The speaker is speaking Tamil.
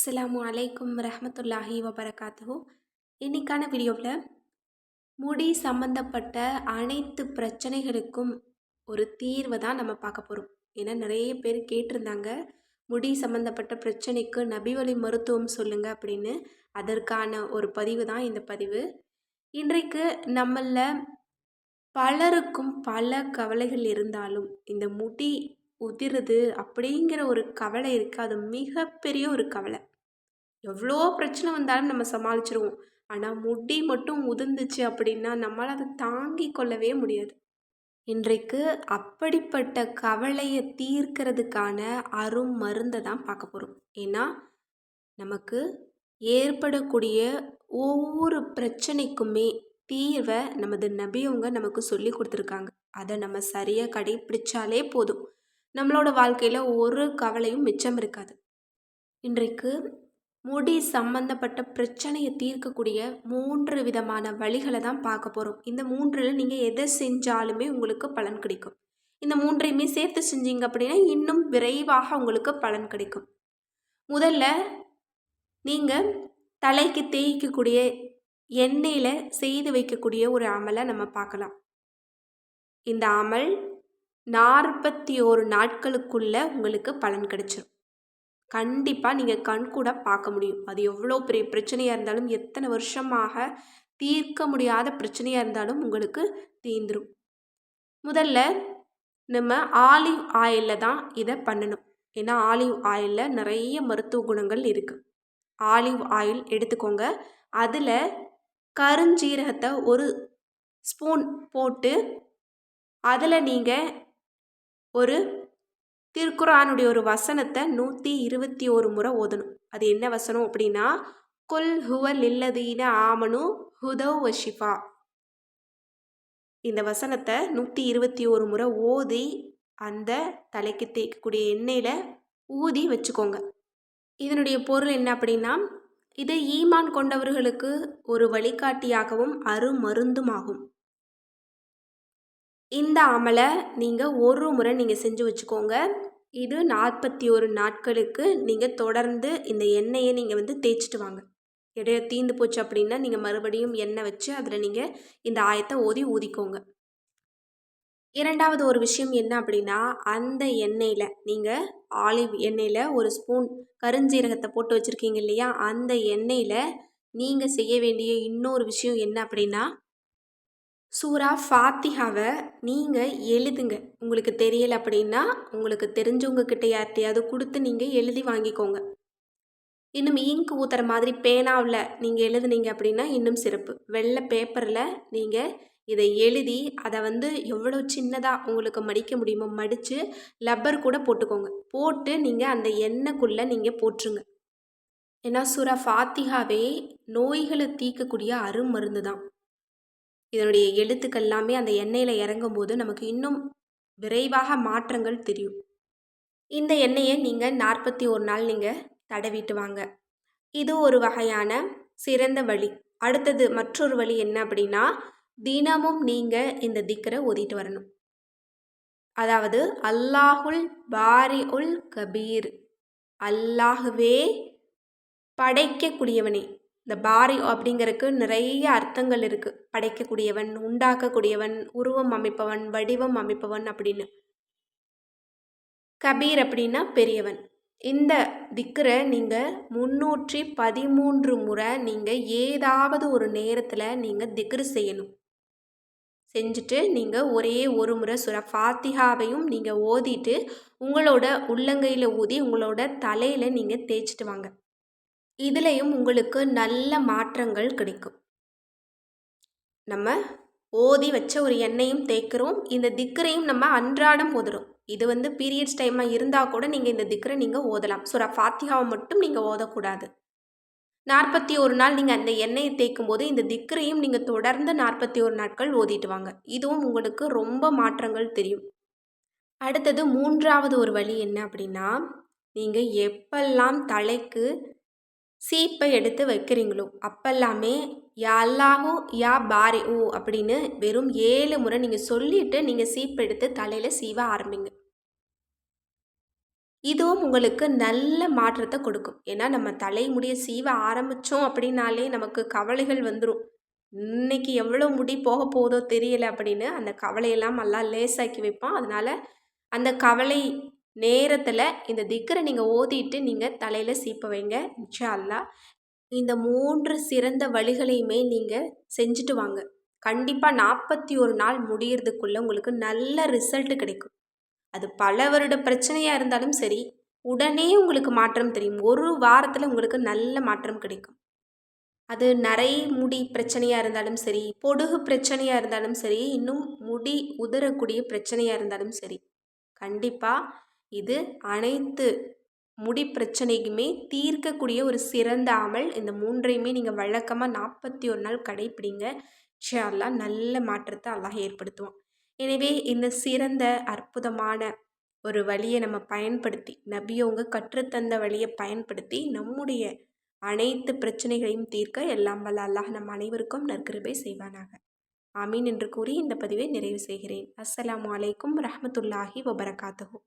அஸ்லாம் அலைக்கும் ரஹமத்துல்லாஹி வபரகாத்து இன்னைக்கான வீடியோவில் முடி சம்மந்தப்பட்ட அனைத்து பிரச்சனைகளுக்கும் ஒரு தீர்வை தான் நம்ம பார்க்க போகிறோம் ஏன்னா நிறைய பேர் கேட்டிருந்தாங்க முடி சம்மந்தப்பட்ட பிரச்சனைக்கு நபிவழி மருத்துவம் சொல்லுங்கள் அப்படின்னு. அதற்கான ஒரு பதிவு தான் இந்த பதிவு. இன்றைக்கு நம்மளில் பலருக்கும் பல கவலைகள் இருந்தாலும் இந்த முடி உதிருது அப்படிங்கிற ஒரு கவலை இருக்குது அது மிகப்பெரிய ஒரு கவலை. எவ்வளோ பிரச்சனை வந்தாலும் நம்ம சமாளிச்சிருவோம். ஆனால் முடி மட்டும் உதிர்ந்துச்சு அப்படின்னா நம்மளால் அதை தாங்கி கொள்ளவே முடியாது. இன்றைக்கு அப்படிப்பட்ட கவலையை தீர்க்கிறதுக்கான அரும் மருந்தை தான் பார்க்க போகிறோம் ஏன்னா நமக்கு ஏற்படக்கூடிய ஒவ்வொரு பிரச்சனைக்குமே தீர்வை நமது நபியவங்க நமக்கு சொல்லி கொடுத்துருக்காங்க. அதை நம்ம சரியாக கடைப்பிடிச்சாலே போதும். நம்மளோட வாழ்க்கையில் ஒரு கவலையும் மிச்சம் இருக்காது. இன்றைக்கு முடி சம்பந்தப்பட்ட பிரச்சனையை தீர்க்கக்கூடிய மூன்று விதமான வழிகளை தான் பார்க்க போகிறோம் இந்த மூன்றில் நீங்கள் எதை செஞ்சாலுமே உங்களுக்கு பலன் கிடைக்கும். இந்த மூன்றையுமே சேர்த்து செஞ்சீங்க அப்படின்னா இன்னும் விரைவாக உங்களுக்கு பலன் கிடைக்கும். முதல்ல நீங்கள் தலைக்கு தேய்க்கக்கூடிய எண்ணெயில் செய்து வைக்கக்கூடிய ஒரு அமலை நம்ம பார்க்கலாம். இந்த அமல் நாற்பத்தி ஓரு நாட்களுக்குள்ளே உங்களுக்கு பலன் கிடைச்சிரும். கண்டிப்பாக நீங்கள் கண் கூட பார்க்க முடியும். அது எவ்வளோ பெரிய பிரச்சனையாக இருந்தாலும் எத்தனை வருஷமாக தீர்க்க முடியாத பிரச்சனையாக இருந்தாலும் உங்களுக்கு தீந்துடும் முதல்ல நம்ம ஆலிவ் ஆயிலில் தான் இதை பண்ணணும். ஏன்னா ஆலிவ் ஆயிலில் நிறைய மருத்துவ குணங்கள் இருக்குது ஆலிவ் ஆயில் எடுத்துக்கோங்க. அதில் கருஞ்சீரகத்தை ஒரு ஸ்பூன் போட்டு அதில் நீங்கள் ஒரு திருக்குறானுடைய ஒரு வசனத்தை நூற்றி இருபத்தி ஒரு முறை ஓதணும். அது என்ன வசனம் அப்படின்னா கொல் ஹுவல் இல்லதீன ஆமனு ஹுதவ் வஷிஃபா இந்த வசனத்தை நூற்றி இருபத்தி ஒரு முறை ஓதி அந்த தலைக்கு தேய்க்கக்கூடிய எண்ணெயில் ஊதி வச்சுக்கோங்க. இதனுடைய பொருள் என்ன அப்படின்னா இது ஈமான் கொண்டவர்களுக்கு ஒரு வழிகாட்டியாகவும் அருமருந்துமாகும். இந்த அமலை நீங்கள் ஒரு முறை நீங்கள் செஞ்சு வச்சுக்கோங்க. இது நாற்பத்தி ஒரு நாட்களுக்கு நீங்கள் தொடர்ந்து இந்த எண்ணெயை நீங்கள் வந்து தேய்ச்சிட்டு வாங்க. இடையே தீந்து போச்சு அப்படின்னா நீங்கள் மறுபடியும் எண்ணெய் வச்சு அதில் நீங்கள் இந்த ஆயத்தை ஓதி ஊதிக்கோங்க. இரண்டாவது ஒரு விஷயம் என்ன அப்படின்னா அந்த எண்ணெயில் நீங்கள் ஆலிவ் எண்ணெயில் ஒரு ஸ்பூன் கருஞ்சீரகத்தை போட்டு வச்சுருக்கீங்க இல்லையா? அந்த எண்ணெயில் நீங்கள் செய்ய வேண்டிய இன்னொரு விஷயம் என்ன அப்படின்னா சூரா ஃபாத்திஹாவை நீங்கள் எழுதுங்க. உங்களுக்கு தெரியலை அப்படின்னா உங்களுக்கு தெரிஞ்சவங்க கிட்ட யார்கிட்டையாவது கொடுத்து நீங்கள் எழுதி வாங்கிக்கோங்க. இன்னும் இங்க் ஊத்துற மாதிரி பேனாவில் நீங்கள் எழுதுனீங்க அப்படின்னா இன்னும் சிறப்பு. வெள்ளை பேப்பரில் நீங்கள் இதை எழுதி அதை வந்து எவ்வளோ சின்னதாக உங்களுக்கு மடிக்க முடியுமோ மடித்து லப்பர் கூட போட்டுக்கோங்க. போட்டு நீங்கள் அந்த எண்ணெய்க்குள்ளே நீங்கள் போட்டுருங்க ஏன்னா சுரா ஃபாத்திகாவே நோய்களை தீர்க்கக்கூடிய அருமருந்து தான் இதனுடைய எழுத்துக்கள் எல்லாமே அந்த எண்ணெயில் இறங்கும் போது நமக்கு இன்னும் விரைவாக மாற்றங்கள் தெரியும். இந்த எண்ணெயை நீங்கள் நாற்பத்தி ஒரு நாள் நீங்கள் தடவிட்டு வாங்க. இது ஒரு வகையான சிறந்த வழி. அடுத்தது மற்றொரு வழி என்ன அப்படின்னா தினமும் நீங்கள் இந்த திக்கரை ஓதிட்டு வரணும். அதாவது அல்லாஹுல் பாரி உல் கபீர். அல்லாஹுவே படைக்கக்கூடியவனே. இந்த பாரி அப்படிங்கிறதுக்கு நிறைய அர்த்தங்கள் இருக்குது படைக்கக்கூடியவன் உண்டாக்கக்கூடியவன் உருவம் அமைப்பவன் வடிவம் அமைப்பவன் அப்படின்னு. கபீர் அப்படின்னா பெரியவன். இந்த திக்கரை நீங்கள் முன்னூற்றி பதிமூன்று முறை நீங்கள் ஏதாவது ஒரு நேரத்தில் நீங்கள் திக்ரு செய்யணும். செஞ்சுட்டு நீங்கள் ஒரே ஒரு முறை சுர ஃபாத்திகாவையும் நீங்கள் ஓதிட்டு உங்களோட உள்ளங்கையில் ஊதி உங்களோட தலையில் நீங்கள் தேய்ச்சிட்டு வாங்க. இதுலேயும் உங்களுக்கு நல்ல மாற்றங்கள் கிடைக்கும். நம்ம ஓதி வச்ச ஒரு எண்ணெயும் தேய்க்கிறோம். இந்த திக்கரையும் நம்ம அன்றாடம் ஓதுறோம். இது வந்து பீரியட்ஸ் டைமாக இருந்தால் கூட நீங்கள் இந்த திக்கரை நீங்கள் ஓதலாம். ஸோ ஃபாத்தியாவை மட்டும் நீங்கள் ஓதக்கூடாது. நாற்பத்தி ஒரு நாள் நீங்கள் அந்த எண்ணெயை தேய்க்கும் போது இந்த திக்கரையும் நீங்கள் தொடர்ந்து நாற்பத்தி ஒரு நாட்கள் ஓதிட்டு வாங்க. இதுவும் உங்களுக்கு ரொம்ப மாற்றங்கள் தெரியும். அடுத்தது மூன்றாவது ஒரு வழி என்ன அப்படின்னா நீங்கள் எப்பெல்லாம் தலைக்கு சீப்பை எடுத்து வைக்கிறீங்களோ? அப்பெல்லாமே யா அல்லாஹூ யா பாரி ஊ அப்படின்னு வெறும் ஏழு முறை நீங்கள் சொல்லிவிட்டு நீங்கள் சீப்பை எடுத்து தலையில் சீவ ஆரம்பிங்க. இதுவும் உங்களுக்கு நல்ல மாற்றத்தை கொடுக்கும். ஏன்னா நம்ம தலைமுடியை சீவ ஆரம்பித்தோம் அப்படின்னாலே நமக்கு கவலைகள் வந்துடும் இன்னைக்கு எவ்வளோ முடி போக போதோ தெரியல அப்படின்னு அந்த கவலையெல்லாம் நல்லா லேசாக்கி வைப்போம் அதனால் அந்த கவலை நேரத்தில் இந்த திக்கரை நீங்கள் ஓதிட்டு நீங்கள் தலையில் சீப்ப வைங்க இன்ஷா அல்லாஹ் இந்த மூன்று சிறந்த வழிகளையுமே நீங்கள் செஞ்சுட்டு வாங்க. கண்டிப்பாக நாற்பத்தி ஒரு நாள் முடியறதுக்குள்ளே உங்களுக்கு நல்ல ரிசல்ட் கிடைக்கும். அது பல வருட பிரச்சனையாக இருந்தாலும் சரி உடனே உங்களுக்கு மாற்றம் தெரியும். ஒரு வாரத்தில் உங்களுக்கு நல்ல மாற்றம் கிடைக்கும். அது நரை முடி பிரச்சனையாக இருந்தாலும் சரி பொடுகு பிரச்சனையாக இருந்தாலும் சரி இன்னும் முடி உதறக்கூடிய பிரச்சனையாக இருந்தாலும் சரி கண்டிப்பாக இது அனைத்து முடி பிரச்சனைக்குமே தீர்க்கக்கூடிய ஒரு சிறந்த அமல். இந்த மூன்றையுமே நீங்கள் வழக்கமாக நாற்பத்தி ஒரு நாள் கடைப்பிடிங்க. ஷே அல்லாஹ் நல்ல மாற்றத்தை அல்லாஹ் ஏற்படுத்துவான். எனவே இந்த சிறந்த அற்புதமான ஒரு வழியை நம்ம பயன்படுத்தி நபியவங்க கற்றுத்தந்த வழியை பயன்படுத்தி நம்முடைய அனைத்து பிரச்சனைகளையும் தீர்க்க எல்லாம் வல்ல அல்லாஹ் நம் அனைவருக்கும் நற்கிருபை செய்வானாக. ஆமீன் என்று கூறி இந்த பதிவை நிறைவு செய்கிறேன். அஸ்ஸலாம் அலைக்கும் ரஹமத்துல்லாஹி வபரகாத்துஹு.